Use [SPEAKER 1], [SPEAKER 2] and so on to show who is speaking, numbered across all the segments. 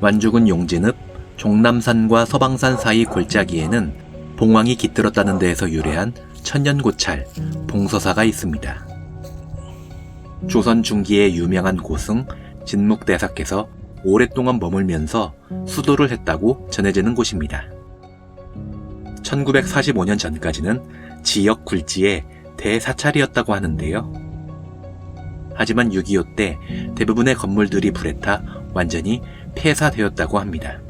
[SPEAKER 1] 완죽은 용진읍 종남산과 서방산 사이 골짜기에는 봉황이 깃들었다는 데에서 유래한 천년고찰 봉서사가 있습니다. 조선 중기의 유명한 고승 진묵대사께서 오랫동안 머물면서 수도를 했다고 전해지는 곳입니다. 1945년 전까지는 지역 굴지의 대사찰이었다고 하는데요. 하지만 6.25 때 대부분의 건물들이 불에 타 완전히 폐사되었다고 합니다.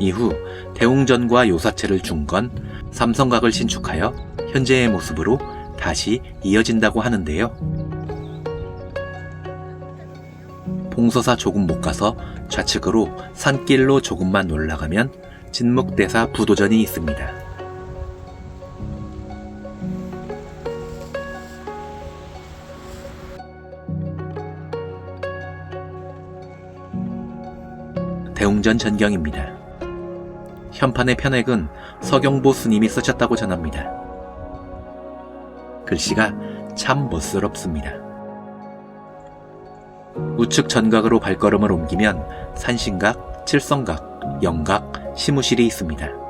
[SPEAKER 1] 이후 대웅전과 요사체를 중건, 삼성각을 신축하여 현재의 모습으로 다시 이어진다고 하는데요. 봉서사 조금 못 가서 좌측으로 산길로 조금만 올라가면 진묵대사 부도전이 있습니다. 대웅전 전경입니다. 현판의 편액은 서경보 스님이 쓰셨다고 전합니다. 글씨가 참 멋스럽습니다. 우측 전각으로 발걸음을 옮기면 산신각, 칠성각, 영각, 시무실이 있습니다.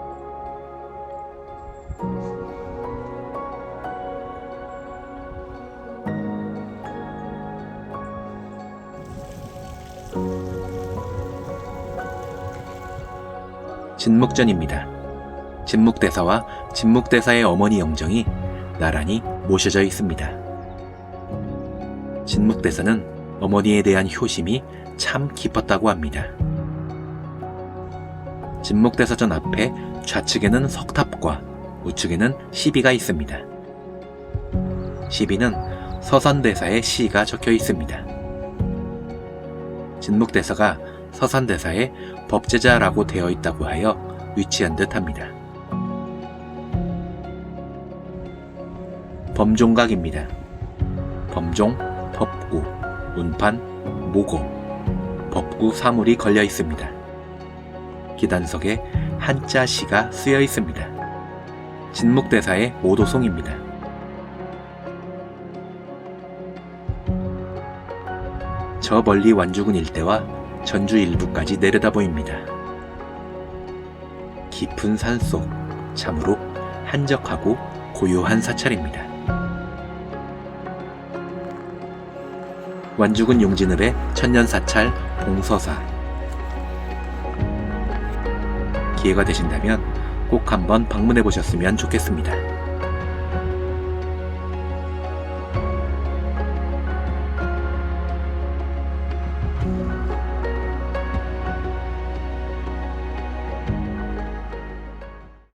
[SPEAKER 1] 진묵전입니다. 진묵대사와 진묵대사의 어머니 영정이 나란히 모셔져 있습니다. 진묵대사는 어머니에 대한 효심이 참 깊었다고 합니다. 진묵대사전 앞에 좌측에는 석탑과 우측에는 시비가 있습니다. 시비는 서산대사의 시가 적혀 있습니다. 진묵대사가 서산대사의 법제자라고 되어 있다고 하여 위치한 듯 합니다. 범종각입니다. 범종, 법구, 운판, 모고, 법구 사물이 걸려 있습니다. 기단석에 한자 시가 쓰여 있습니다. 진묵대사의 오도송입니다. 저 멀리 완주군 일대와 전주 일부까지 내려다 보입니다. 깊은 산속, 참으로 한적하고 고요한 사찰입니다. 완주군 용진읍의 천년사찰 봉서사 기회가 되신다면 꼭 한번 방문해 보셨으면 좋겠습니다.